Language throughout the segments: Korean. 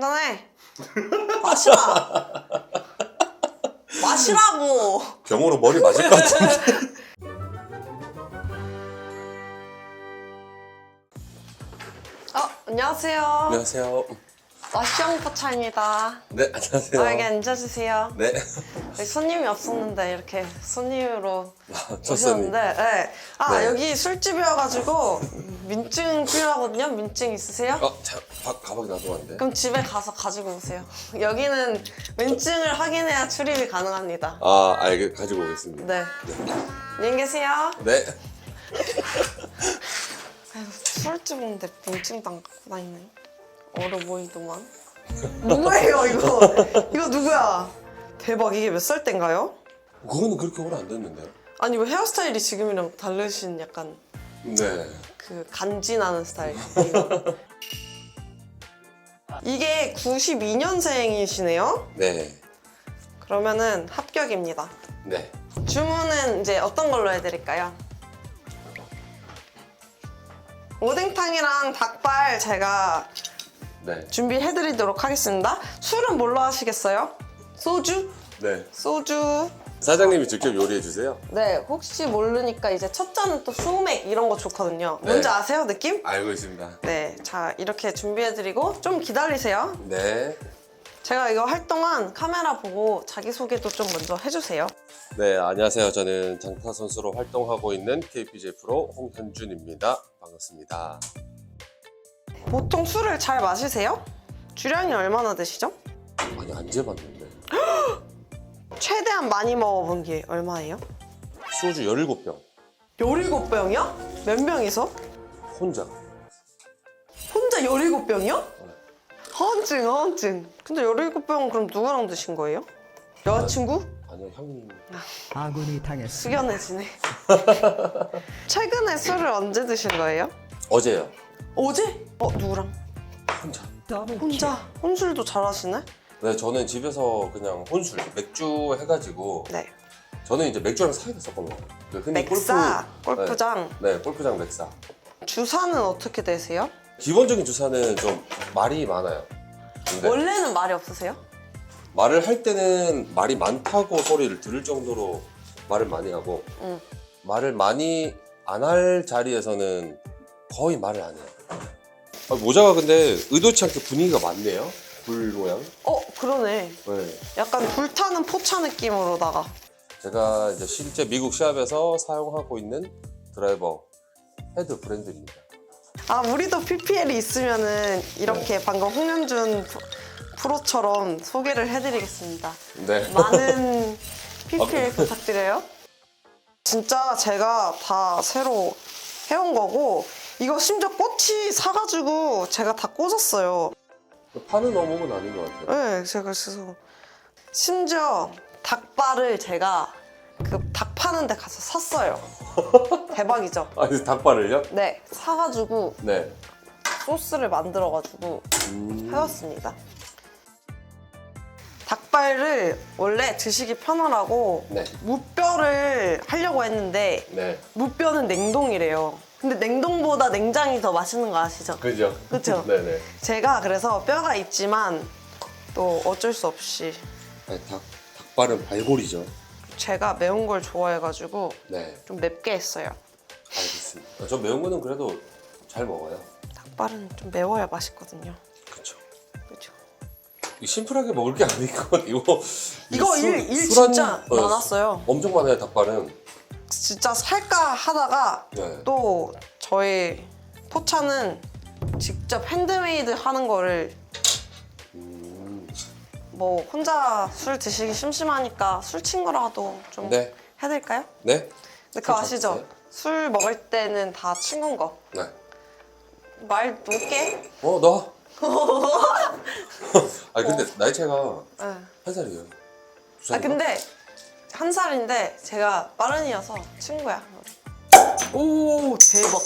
한잔해. 마시라. 마시라고. 병으로 머리 맞을 것 같은데. 어, 안녕하세요. 안녕하세요. 마시영 포차입니다. 네, 안녕하세요. 저에게 앉아주세요. 네. 여기 손님이 없었는데 이렇게 손님으로 첫 오셨는데, 네. 아 네. 여기 술집이어가지고 민증 필요하거든요. 민증 있으세요? 어, 자, 가, 가방에 놔둬왔는데. 그럼 집에 가서 가지고 오세요. 여기는 민증을 확인해야 출입이 가능합니다. 아, 알게 가지고 오겠습니다. 네. 안녕히 계세요. 네. 아이고, 술집인데 민증 당 갖고 다니네. 어려 보이더만. 누구예요 이거? 이거 누구야? 대박 이게 몇살 땐가요? 그거는 그렇게 오래 안 됐는데요. 아니 왜 헤어스타일이 지금이랑 다르신 약간 네. 그 간지나는 스타일. 이게 92년생이시네요? 네. 그러면은 합격입니다. 네. 주문은 이제 어떤 걸로 해드릴까요? 오뎅탕이랑 닭발 제가 네. 준비해드리도록 하겠습니다. 술은 뭘로 하시겠어요? 소주? 네. 소주. 사장님이 직접 요리해 주세요. 네, 혹시 모르니까 이제 첫 잔은 또 수맥 이런 거 좋거든요. 네. 뭔지 아세요, 느낌? 알고 있습니다. 네, 자 이렇게 준비해드리고 좀 기다리세요. 네. 제가 이거 할 동안 카메라 보고 자기소개도 좀 먼저 해주세요. 네, 안녕하세요. 저는 장타 선수로 활동하고 있는 KPJ 프로 홍현준입니다. 반갑습니다. 보통 술을 잘 마시세요? 주량이 얼마나 되시죠? 아니, 안 재봤는데. 최대한 많이 먹어본 게 얼마예요? 소주 17병. 17병이요? 몇 명이서? 혼자. 혼자 17병이요? 허언증, 허언증. 근데 17병은 그럼 누구랑 드신 거예요? 여자친구? 아니요, 형님. 아군이 당했습니다. 숙연해지네. 최근에 술을 언제 드신 거예요? 어제요. 어제? 어, 누구랑? 혼자. 더블 혼자? 혼술도 잘하시네? 네, 저는 집에서 그냥 혼술, 맥주 해가지고 네. 저는 이제 맥주랑 사이다 섞어놓어요. 그 흔히 맥사, 골프장. 네, 네, 골프장 맥사. 주사는 어떻게 되세요? 기본적인 주사는 좀 말이 많아요. 근데 원래는 말이 없으세요? 말을 할 때는 말이 많다고 소리를 들을 정도로 말을 많이 하고 응. 말을 많이 안 할 자리에서는 거의 말을 안 해요. 아, 모자가 근데 의도치 않게 분위기가 많네요. 불 모양. 어, 그러네. 네. 약간 불타는 포차 느낌으로다가. 제가 이제 실제 미국 시합에서 사용하고 있는 드라이버 헤드 브랜드입니다. 아, 우리도 PPL이 있으면은 이렇게 방금 홍현준 프로- 프로처럼 소개를 해드리겠습니다. 네. 많은 PPL 부탁드려요. 진짜 제가 다 새로 해온 거고, 이거 심지어 꽃이 사가지고 제가 다 꽂았어요. 파는 어묵은 아닌 것 같아요. 네, 제가 그래서 심지어 닭발을 제가 그 닭 파는 데 가서 샀어요. 대박이죠? 아니 닭발을요? 네, 사가지고 네. 소스를 만들어가지고 음, 해왔습니다. 닭발을 원래 드시기 편하라고 네. 무뼈를 하려고 했는데 네. 무뼈는 냉동이래요. 근데 냉동보다 냉장이 더 맛있는 거 아시죠? 그죠? 그쵸? 네네. 제가 그래서 뼈가 있지만 또 어쩔 수 없이 아니, 닭, 닭발은 발골이죠. 제가 매운 걸 좋아해가지고 네. 좀 맵게 했어요. 알겠습니다. 저 매운 거는 그래도 잘 먹어요. 닭발은 좀 매워야 맛있거든요. 그렇죠. 이 심플하게 먹을 게 아니고 이거 이거 술- 일, 일 진짜 어, 많았어요. 엄청 많아요 닭발은. 진짜 살까 하다가 네. 또 저희 포차는 직접 핸드메이드 하는 거를 음, 뭐 혼자 술 드시기 심심하니까 술 친구라도 좀 네. 해드릴까요? 네. 근데 그거 술 아시죠? 줬어요? 술 먹을 때는 다 친구인 거. 네. 말 놓게? 어 너. 아 근데 나이 차이가 네. 한 살이에요. 두 아 살인가? 근데 한 살인데 제가 빠른이어서 친구야. 오 대박.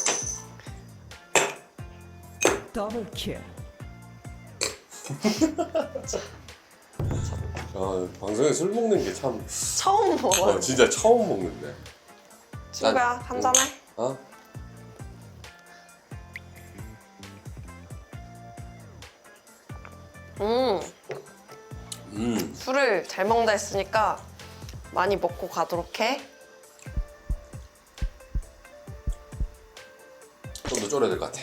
더블 킬. 아, 방송에 술 먹는 게 참 처음 먹어요. 어, 진짜 처음 먹는데. 친구야 난- 한 잔해. 어? 음, 음, 술을 잘 먹는다 했으니까 많이 먹고 가도록 해. 좀 더 졸여야 될 것 같아.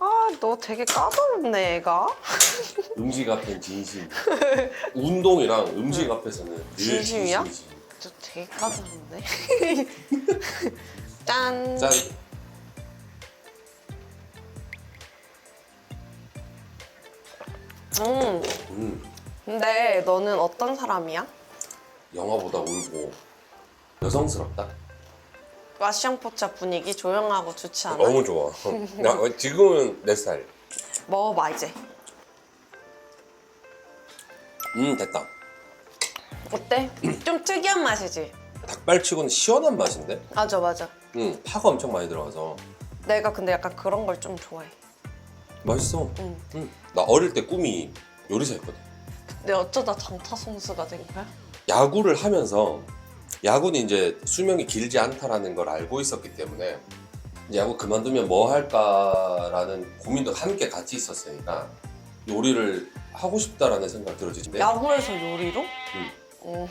아, 너 되게 까다롭네, 애가. 음식 앞엔 진심. 운동이랑 음식 앞에서는 늘 진심이야? 진심이지. 저 되게 까다롭네. 짠. 짠. 음, 음, 근데 너는 어떤 사람이야? 영화보다 울고 여성스럽다. 와시앙포차 분위기 조용하고 좋지 않아? 너무 좋아. 나 어, 지금은 내 스타일. 먹어봐, 이제. 음, 됐다. 어때? 좀 특이한 맛이지? 닭발치고는 시원한 맛인데? 맞아, 맞아. 음, 파가 엄청 많이 들어가서 내가 근데 약간 그런 걸 좀 좋아해. 맛있어. 응. 음. 나 어릴 때 꿈이 요리사였거든. 근데 어쩌다 장타 선수가 된 거야? 야구를 하면서 야구는 이제 수명이 길지 않다라는 걸 알고 있었기 때문에 이제 야구 그만두면 뭐 할까라는 고민도 함께 같이 있었으니까 요리를 하고 싶다라는 생각 들어지는데 야구에서 요리로? 응. 어.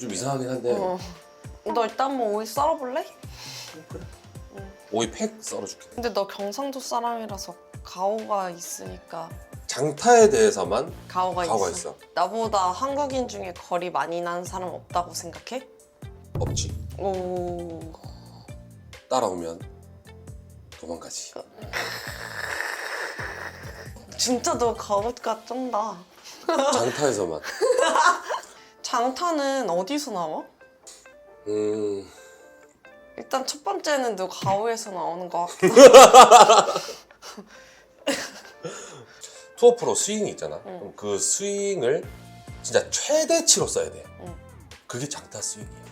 좀 이상하긴 한데 어. 너 일단 뭐 오이 썰어볼래? 오이 팩 썰어줄게 근데 너 경상도 사람이라서 가오가 있으니까 장타에 대해서만 가오가, 가오가 있어. 있어 나보다 한국인 중에 거리 많이 나는 사람 없다고 생각해? 없지 오. 따라오면 도망가지 진짜 너 가오가 쩐다. 장타에서만 장타는 어디서 나와? 음 일단 첫 번째는 너 가오에서 나오는 거 같고 투어 프로 스윙이 있잖아. 그럼 그 스윙을 진짜 최대치로 써야 돼. 응. 그게 장타 스윙이야.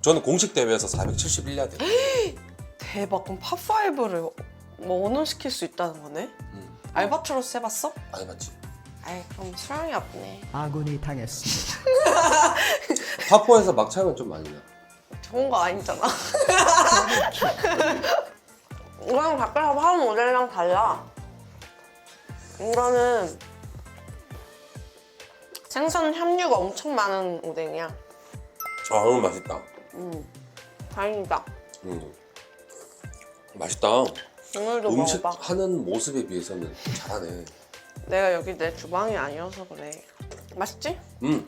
저는 공식 대회에서 471야드. 대박 그럼 팝5를 뭐 원혼시킬 수 있다는 거네? 음. 알바트로스 해봤어? 안 해봤지. 아이 그럼 소용이 없네 아군이 당했습니다. 파포에서 막창은 좀 많이 나. 좋은 거 아니잖아 이거는 밖에서 파는 모델이랑 달라 이거는 생선 함유가 엄청 많은 오뎅이야 아, 너무 맛있다. 음 다행이다 음. 맛있다. 오늘도 음식 먹어봐 하는 모습에 비해서는 잘하네. 내가 여기 내 주방이 아니어서 그래 맛있지? 음.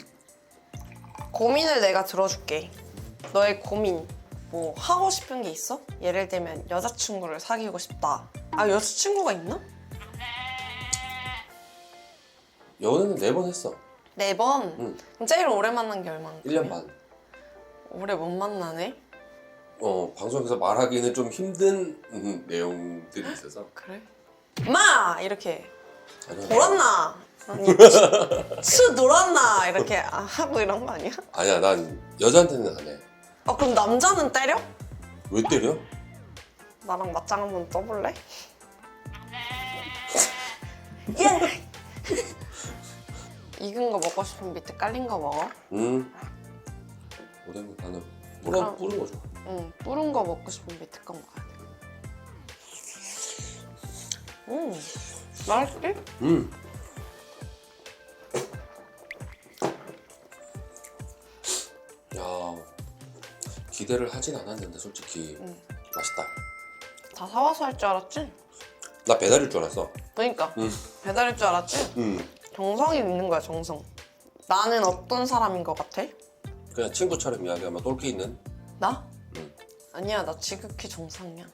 고민을 내가 들어줄게. 너의 고민. 뭐 하고 싶은 게 있어? 예를 들면 여자친구를 사귀고 싶다. 아 여자친구가 있나? 연애는 네 번 했어. 네 번. 응. 제일 오래 만난 게 얼마나? 1년 반. 오래 못 만나네. 어, 방송에서 말하기는 좀 힘든 음, 내용들이 있어서. 그래? 마 이렇게 아니요. 돌았나? 아니 수 돌았나? 이렇게 아, 하고 이런 거 아니야? 아니야, 난 여자한테는 안 해. 아 그럼 남자는 때려? 왜 때려? 나랑 맞짱 한번 떠볼래? 예. 익은 거 먹고 싶으면 밑에 깔린 거 먹어. 음. 오뎅은 나는 뿌려, 그럼- 뿌린 거 좋아. 응, 뿌른 거 먹고 싶으면 밑에 거 먹어야 돼. 음, 맛있지? 음. 야, 기대를 하진 않았는데 솔직히 음. 맛있다. 다 사와서 할 줄 알았지? 나 배달일 줄 알았어. 그러니까 음. 배달일 줄 알았지? 음. 정성이 있는 거야, 정성. 나는 어떤 사람인 것 같아? 그냥 친구처럼 이야기하면 똘끼 있는. 나? 음. 아니야, 나 지극히 정상이야.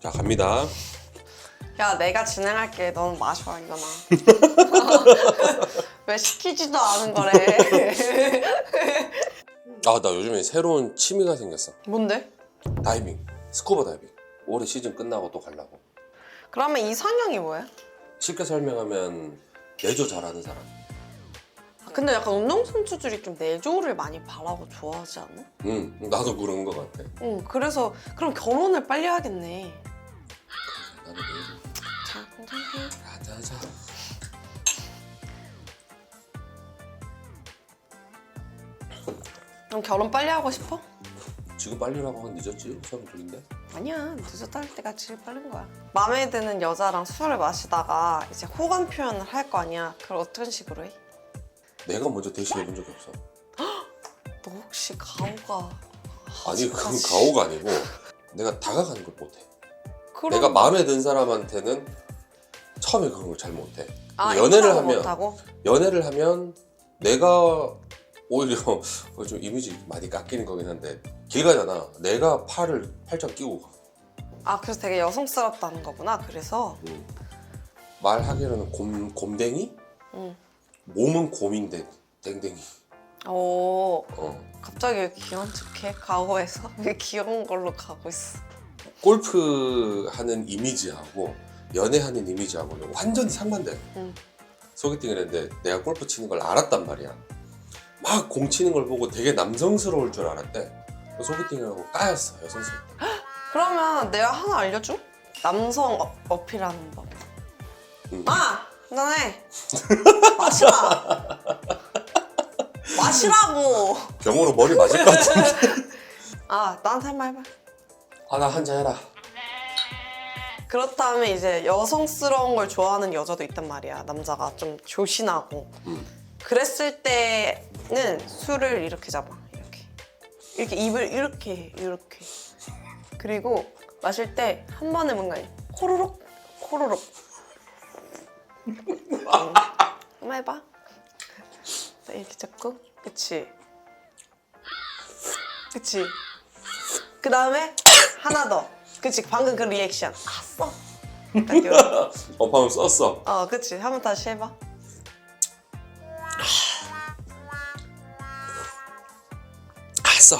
자 갑니다. 야, 내가 진행할게. 너는 마셔, 이거나. 왜 시키지도 않은 거래? 아 나 요즘에 새로운 취미가 생겼어. 뭔데? 다이빙, 스쿠버 다이빙. 올해 시즌 끝나고 또 가려고. 그러면 이상형이 뭐야? 쉽게 설명하면 내조 잘하는 사람. 아, 근데 약간 운동선수들이 좀 내조를 많이 바라고 좋아하지 않아? 응, 나도 그런 것 같아. 응, 그래서 그럼 결혼을 빨리 하겠네. 나도 내조. 자, 한잔해. 가자자. 그럼 결혼 빨리 하고 싶어? 지금 빨리라고 하면 늦었지? 서른 둘인데. 아니야 늦었다 할 때가 제일 빠른 거야 마음에 드는 여자랑 술을 마시다가 이제 호감 표현을 할 거 아니야 그걸 어떤 식으로 해? 내가 먼저 대시해 본 적이 없어. 너 혹시 가오가 아니 그건 아직까지- 가오가 아니고 내가 다가가는 걸 못해. 그럼- 내가 마음에 든 사람한테는 처음에 그런 걸 잘 못해. 아, 연애를 하면 못하고? 연애를 하면 내가 오히려 그거 좀 이미지 많이 깎이는 거긴 한데 길 가잖아. 내가 팔을 팔짱 끼고 가. 아 그래서 되게 여성스럽다는 거구나 그래서 음. 말하기로는 곰 곰댕이? 응. 몸은 곰인데 댕댕이. 오 어. 갑자기 왜 귀여운 척해 가오에서 왜 귀여운 걸로 가고 있어 골프 하는 이미지하고 연애하는 이미지하고는 완전히 상반돼. 응. 소개팅을 했는데 내가 골프 치는 걸 알았단 말이야. 막 공 치는 걸 보고 되게 남성스러울 줄 알았대. 그래서 소개팅을 하고 까였어 여성스럽게. 그러면 내가 하나 알려줘? 남성 어, 어필하는 법 응. 아! 한잔해 마시라 마시라고 병으로 머리 맞을 것 같은데. 아 나한테 한 말 해봐 아 나 한잔 해라. 그렇다면 이제 여성스러운 걸 좋아하는 여자도 있단 말이야 남자가 좀 조신하고 음. 그랬을 때 는 술을 이렇게 잡아 이렇게. 이렇게 입을 이렇게 해, 이렇게. 그리고 마실 때 한 번에 뭔가 호로록 호로록. 음. 한번 해봐. 이렇게 잡고. 그치? 그치? 그 다음에 하나 더. 그치? 방금 그 리액션. 아써. 어 방금 썼어. 어 그치? 한번 다시 해봐 아 써.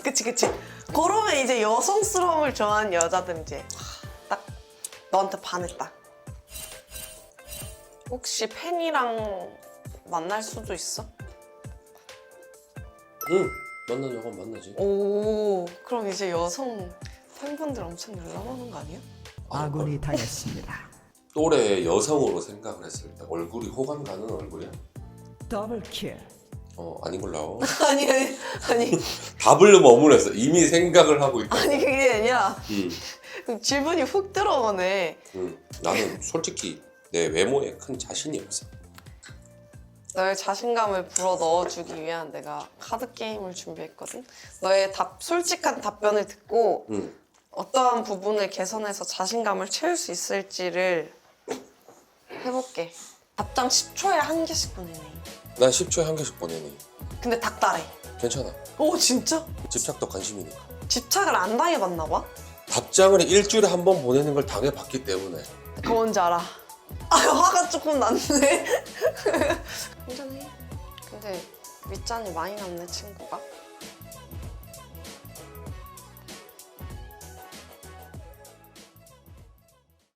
그치 그치 그러면 이제 여성스러움을 좋아하는 여자들 이제 딱 너한테 반했다 혹시 팬이랑 만날 수도 있어? 응 만나냐고 하면 만나지. 오 그럼 이제 여성 팬분들 엄청 연락 오는 거 아니야? 아군이 당했습니다. 또래 여성으로 생각을 했을 때 얼굴이 호감 가는 얼굴이야? 더블킬. 어 아닌 걸로. 아니 아니 아니 답을 머무르서 이미 생각을 하고 있다. 아니 그게 아니라 응, 질문이 훅 들어오네 응. 나는 솔직히 내 외모에 큰 자신이 없어. 너의 자신감을 불어 넣어주기 위한 내가 카드 게임을 준비했거든. 너의 답 솔직한 답변을 듣고 응. 어떠한 부분을 개선해서 자신감을 채울 수 있을지를 해볼게. 답장 10초에 한 개씩 보내네. 난 10초에 한 개씩 보내니. 근데 닭다래. 괜찮아. 오 진짜? 집착도 관심이니까. 집착을 안 당해봤나 봐? 답장을 일주일에 한 번 보내는 걸 당해봤기 때문에. 그거 뭔지 알아. 아 화가 조금 났네. 한잔해. 근데 밑잔이 많이 났네 친구가.